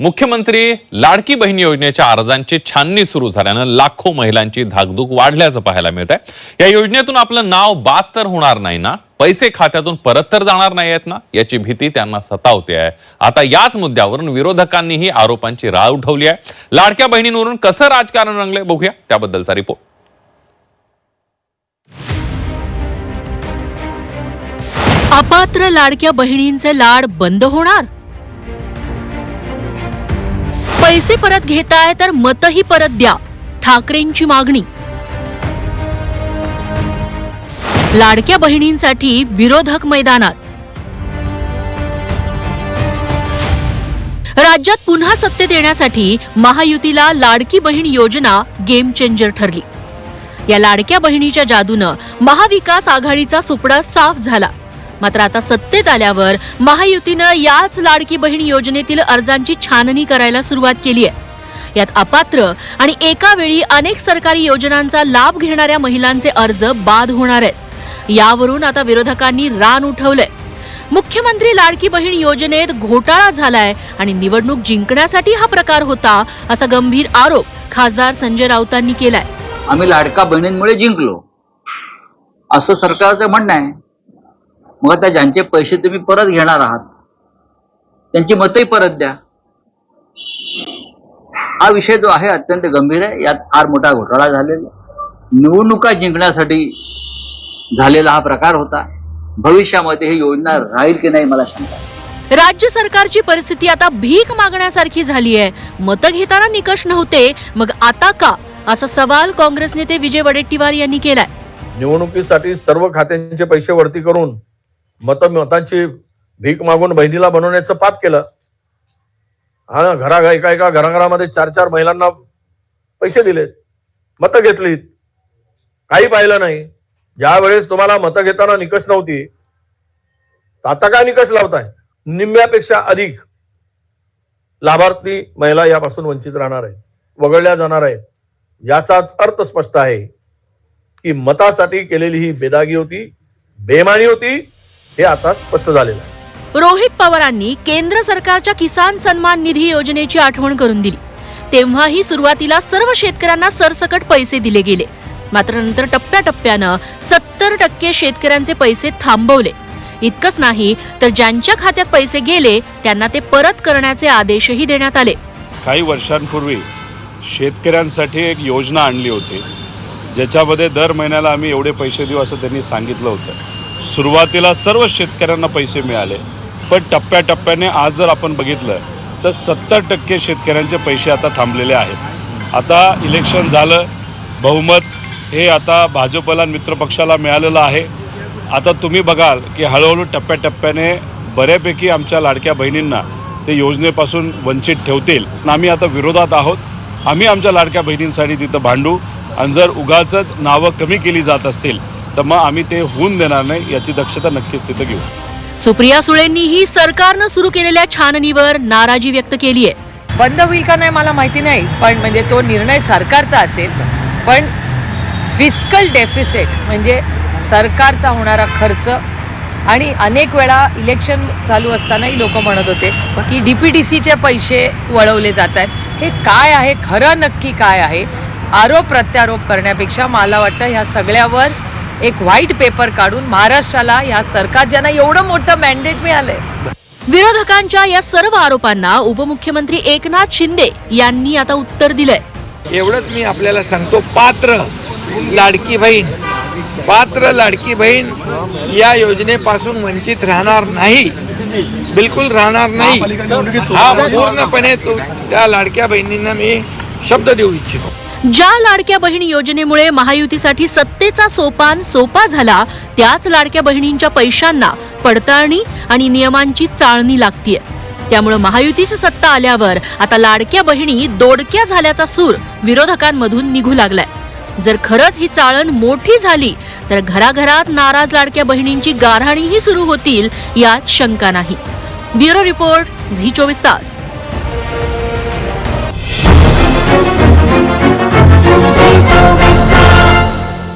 मुख्यमंत्री लाडकी बहीण योजनेच्या अर्जांची छाननी सुरू झाल्यानं लाखो महिलांची धाकधूक वाढल्याचं पाहायला मिळत आहे या योजनेतून आपलं नाव बाद तर होणार नाही ना? पैसे खात्यातून परत तर जाणार नाही आहेत ना? याची भीती त्यांना सतावते आहे. आता याच मुद्द्यावरून विरोधकांनीही आरोपांची राळ उठवली आहे. लाडक्या बहिणींवरून कसं राजकारण रंगले बघूया. त्याबद्दलचा रिपोर्ट. अपात्र लाडक्या बहिणींचे लाड बंद होणार? पैसे परत घेताय तर मतही परत द्या. ठाकरेंची मागणी. लाडक्या बहिणींसाठी विरोधक मैदानात. राज्यात पुन्हा सत्तेत येण्यासाठी महायुतीला लाडकी बहीण योजना गेम चेंजर ठरली. या लाडक्या बहिणीच्या जादूनं महाविकास आघाडीचा सुपडा साफ झाला. मात्र आता सत्तेत आल्यावर महायुतीनं याच लाडकी बहीण योजनेतील अर्जांची छाननी करायला सुरुवात केली आहे. यात अपात्र आणि एका वेळी अनेक सरकारी योजनांचा लाभ घेणाऱ्या महिलांचे अर्ज बाद होणार आहेत. यावरून आता विरोधकांनी रान उठवलंय. मुख्यमंत्री लाडकी बहीण योजनेत घोटाळा झालाय आणि निवडणूक जिंकण्यासाठी हा प्रकार होता असा गंभीर आरोप खासदार संजय राऊतांनी केलाय. आम्ही लाडका बहिणींमुळे जिंकलो. असं सरकारचं म्हणणं आहे. मग आता ज्यांचे पैसे तुम्ही परत घेणार आहात त्यांची मतही परत द्या. हा विषय जो आहे अत्यंत गंभीर आहे. यात फार मोठा घोटाळा झालेला. निवडणुका जिंकण्यासाठी झालेला हा प्रकार होता. भविष्यामध्ये ही योजना राहील की नाही मला शंका आहे. राज्य सरकारची परिस्थिती आता भीक मागण्यासारखी झाली आहे. मतं घेताना निकष नव्हते. मग आता का? असा सवाल काँग्रेस नेते विजय वडेट्टीवार यांनी केलाय. निवडणुकीसाठी सर्व खात्यांचे पैसे वरती करून मतमतांची भीक मागून बहिणीला बनवण्याचं पाप केलं. हा घरा एका एका घराघरामध्ये चार चार महिलांना पैसे दिलेत मतं घेतलीत. काही पाहिलं नाही. ज्यावेळेस तुम्हाला मतं घेताना निकष नव्हती आता काय निकष लावताय? निम्म्यापेक्षा अधिक लाभार्थी महिला यापासून वंचित राहणार आहेत वगळल्या जाणार आहेत. याचाच अर्थ स्पष्ट आहे की मतासाठी केलेली ही बेदागी होती बेमानी होती हे आता स्पष्ट झालेलं आहे. रोहित पवारांनी केंद्र सरकारच्या किसान सन्मान निधी योजनेची आठवण करून दिली. तेव्हाही सुरुवातीला सर्व शेतकऱ्यांना सरसकट पैसे दिले गेले. मात्र नंतर टप्प्याटप्प्यानं सत्तर टक्के शेतकऱ्यांचे पैसे थांबवले. इतकंच नाही तर ज्यांच्या खात्यात पैसे गेले त्यांना ते परत करण्याचे आदेशही देण्यात आले. काही वर्षांपूर्वी शेतकऱ्यांसाठी एक योजना आणली होती. ज्याच्यामध्ये दर महिन्याला आम्ही एवढे पैसे देऊ असं त्यांनी सांगितलं होतं. सुरुवातीला सर्व शेतकऱ्यांना पैसे मिळाले. पण टप्प्याटप्प्याने आज जर आपण बघितलं तर सत्तर टक्के शेतकऱ्यांचे पैसे आता थांबलेले आहेत. आता इलेक्शन झालं बहुमत हे आता भाजपला मित्रपक्षाला मिळालेलं आहे. आता तुम्ही बघाल की हळूहळू टप्प्याटप्प्याने बऱ्यापैकी आमच्या लाडक्या बहिणींना ते योजनेपासून वंचित ठेवतील. आम्ही आता विरोधात आहोत. आम्ही आमच्या लाडक्या बहिणींसाठी तिथं भांडू. आणि जर उगाचंच नावं कमी केली जात असतील तर मग आम्ही ते होऊन देणार नाही याची दक्षता नक्कीच तिथं घेऊ. सुप्रिया सुळेंनीही सरकारनं सुरू केलेल्या छाननीवर नाराजी व्यक्त केली आहे. बंद होईल का नाही मला माहिती नाही पण म्हणजे तो निर्णय सरकारचा असेल. पण फिस्कल डेफिसिट म्हणजे सरकारचा होणारा खर्च आणि अनेक वेळा इलेक्शन चालू असतानाही लोक म्हणत होते की डी पी टी सीचे पैसे वळवले जात आहेत. हे काय आहे? खरं नक्की काय आहे? आरोप प्रत्यारोप करण्यापेक्षा मला वाटतं ह्या सगळ्यावर एक व्हाईट पेपर काढून महाराष्ट्राला ह्या सरकार ज्यांना एवढं मोठं मॅन्डेट मिळालंय. विरोधकांच्या या सर्व आरोपांना उपमुख्यमंत्री एकनाथ शिंदे यांनी आता उत्तर दिलंय. एवढंच मी आपल्याला सांगतो पात्र लाडकी बहीण पात्र लाडकी बहीण या योजनेपासून वंचित राहणार नाही. बिलकुल राहणार नाही. हा पूर्णपणे तो त्या लाडक्या बहिणींना मी शब्द देऊ इच्छितो. ज्या लाडक्या बहीण योजनेमुळे महायुतीसाठी सत्तेचा सोपान सोपा झाला त्याच लाडक्या बहिणींच्या पैशांना पडताळणी आणि नियमांची चाळणी लागतीये. त्यामुळे महायुतीची सत्ता आल्यावर आता लाडक्या बहिणी दोडक्या झाल्याचा सूर विरोधकांमधून निघू लागलाय. जर खरंच ही चाळण मोठी झाली तर घराघरात नाराज लाडक्या बहिणींची गारहाणीही सुरू होतील यात शंका नाही. ब्युरो रिपोर्ट झी चोवीस तास.